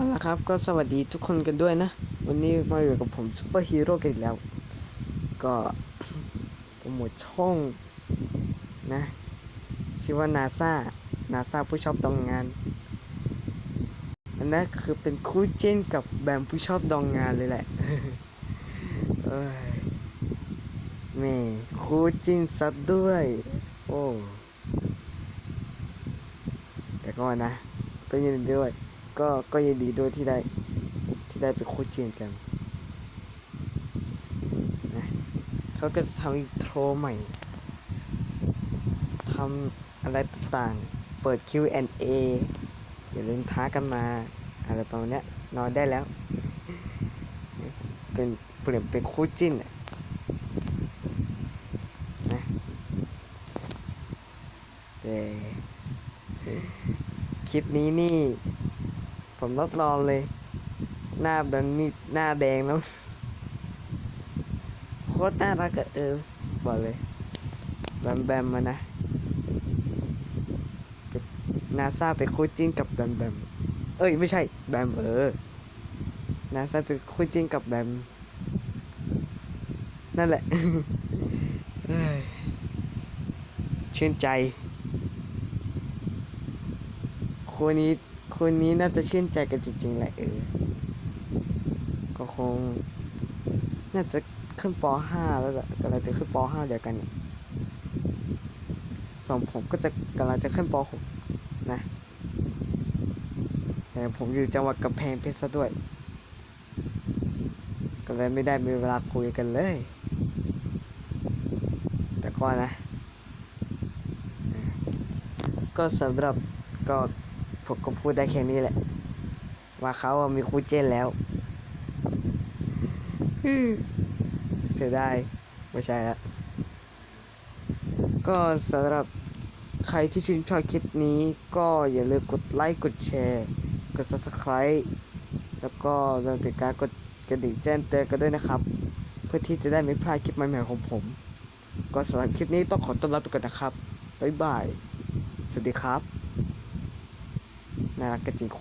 เอาละครับก็สวัสดีทุกคนกันด้วยนะ วันนี้มาอยู่กับผมซูเปอร์ฮีโร่กันอีกแล้ว ก็โปรโมทช่องนะชื่อว่านาซานาซาผู้ชอบดองงาน อันนั้นคือเป็นคู่จิ้นกับแบมผู้ชอบดองงานเลยแหละเอ้ยแม่คู่จิ้นซัดด้วย โอ้แต่ก็นะ ก็ยินดีด้วย ก็ก็ยินดีด้วยที่ได้ที่ได้เป็นคู่จิ้นกันนะเขาก็ทำอินโทรใหม่ทำอะไรต่างๆ เปิด Q&A อย่าลืมท้ากันมา อะไรประมาณนี้นอนได้แล้ว เป็นเปลี่ยนเป็นคู่จิ้นอะนะแต่คลิปนี้นี่ ผมลดรอนเลย หน้าแบบนี้หน้าแดงแล้วโคตรน่ารักอะเออบอกเลยแบมแบมมานะนาซาไปคู่จิ้นกับแบมแบมเอ้ยไม่ใช่แบมเออนาซาเป็นคู่จิ้นกับแบมนั่นแหละเชื่นใจคู่นี้ คู่นี้น่าจะชื่นใจกันจริงๆแหละเออ ก็คง น่าจะขึ้นป .5 แล้วกำลังจะขึ้นป .5 เดียวกันเนี่ยส่วนผมก็จะกำลังจะขึ้นป .6 นะ แต่ผมอยู่จังหวัดกำแพงเพชรซะด้วย ก็เลยไม่ได้มีเวลาคุยกันเลย แต่ก็นะ ก็สำหรับก็ ผมก็พูดได้แค่นี้แหละ ว่าเขาอะมีคู่เจนแล้วเสียดายไม่ใช่ละก็สำหรับใครที่ชื่นชอบคลิปนี้ก็อย่าลืมกดไลค์ กดแชร์ กด subscribe แล้วก็รวมถึงการกดกระดิ่งแจ้งเตือนกันด้วยนะครับ เพื่อที่จะได้ไม่พลาดคลิปใหม่ๆของผม ก็สำหรับคลิปนี้ต้องขอต้อนรับไปก่อนนะครับ บ๊ายบาย สวัสดีครับ น่ารักกันจริงคุณ